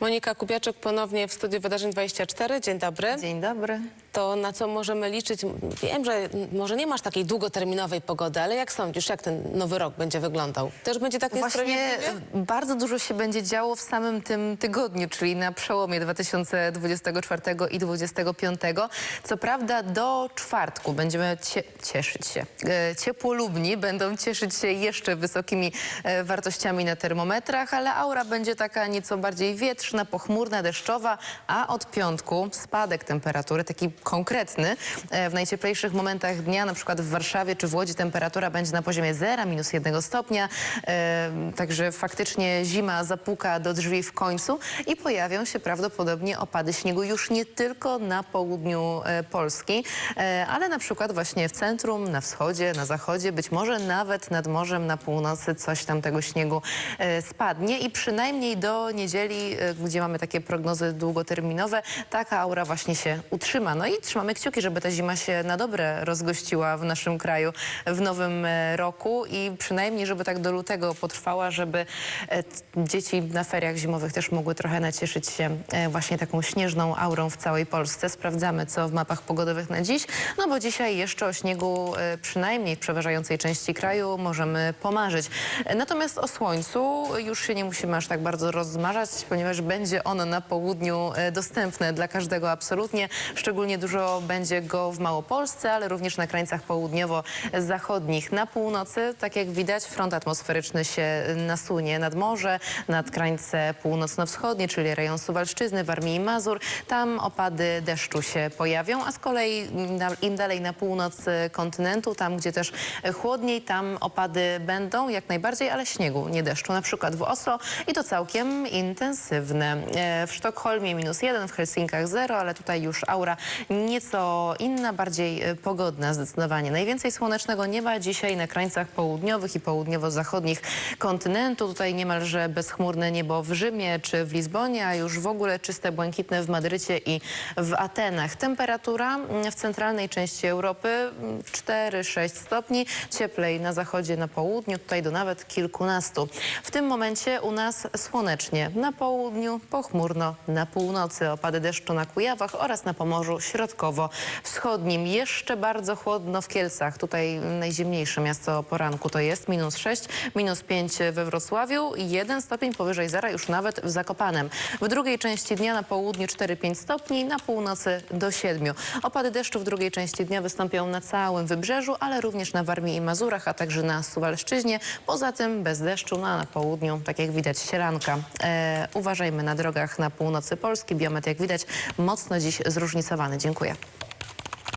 Monika Kubiaczek ponownie w studiu Wydarzeń 24. Dzień dobry. Dzień dobry. To na co możemy liczyć? Wiem, że może nie masz takiej długoterminowej pogody, ale jak sądzisz, jak ten nowy rok będzie wyglądał? Też będzie tak Właśnie bardzo dużo się będzie działo w samym tym tygodniu, czyli na przełomie 2024 i 2025. Co prawda do czwartku będziemy cie cieszyć się. E, Ciepłolubni będą cieszyć się jeszcze wysokimi e, wartościami na termometrach, ale aura będzie taka nieco bardziej wietrzna, pochmurna, deszczowa, a od piątku spadek temperatury, taki konkretny. E, W najcieplejszych momentach dnia, na przykład w Warszawie czy w Łodzi temperatura będzie na poziomie 0, minus 1 stopnia. E, Także faktycznie zima zapuka do drzwi w końcu i pojawią się prawdopodobnie opady śniegu już nie tylko na południu e, Polski, ale na przykład właśnie w centrum, na wschodzie, na zachodzie, być może nawet nad morzem na północy coś tam tego śniegu spadnie i przynajmniej do niedzieli, gdzie mamy takie prognozy długoterminowe, taka aura właśnie się utrzyma. No i trzymamy kciuki, żeby ta zima się na dobre rozgościła w naszym kraju w nowym e, roku i przynajmniej, żeby tak do lutego potrwała, żeby e, dzieci na feriach zimowych też mogły trochę nacieszyć się e, właśnie taką śnieżną aurą w całej Polsce. Sprawdzamy, co w mapach pogodowych na dziś, no bo dzisiaj jeszcze o śniegu przynajmniej w przeważającej części kraju możemy pomarzyć. Natomiast o słońcu już się nie musimy aż tak bardzo rozmarzać, ponieważ będzie ono na południu e, dostępne dla każdego absolutnie. Szczególnie dużo będzie go w Małopolsce, ale również na krańcach południowo-zachodnich. Na północy, tak jak widać, front atmosferyczny się nasunie nad morze, nad krańce północno-wschodnie, czyli rejon Suwalszczyzny, Warmii i Mazur. Tam opady deszczu się pojawią, a z kolei na- im dalej na północ e, kontynentu, tam gdzie też e, chłodniej, tam opady będą jak najbardziej, ale śniegu, nie deszczu. Na przykład w Oslo i to całkiem intensywne. E, W Sztokholmie minus jeden, w Helsinkach zero, ale tutaj już aura nieco inna, bardziej e, pogodna zdecydowanie. Najwięcej słonecznego nieba dzisiaj na krańcach południowych i południowo-zachodnich kontynentu. Tutaj niemalże bezchmurne niebo w Rzymie czy w Lizbonie, a już w ogóle czyste, błękitne w Madrycie i w Atenach. Temperatura mm, w centralnej części Europy mm, 4-6 stopni, cieplej na zachodzie, na południu, tutaj do nawet kilkunastu. W tym momencie u nas słonecznie, na południu pochmurno, na północy opady deszczu na Kujawach oraz na Pomorzu Środkowo-Wschodnim. Jeszcze bardzo chłodno w Kielcach, tutaj najzimniejsze miasto poranku to jest minus 6, minus 5 we Wrocławiu i 1 stopień powyżej zera już nawet w Zakopanem. W drugiej części dnia na południu 4-5 stopni, na północy do 7. Opady deszczu w drugiej części dnia wystąpią na całym wybrzeżu, ale również na Warmii i Mazurach, a także na Suwalszczyźnie. Poza tym bez deszczu, no, a na południu, tak jak widać, sielanka. E, uważajmy na drogach na północy Polski. Biometr, jak widać, mocno dziś zróżnicowany. Dziękuję.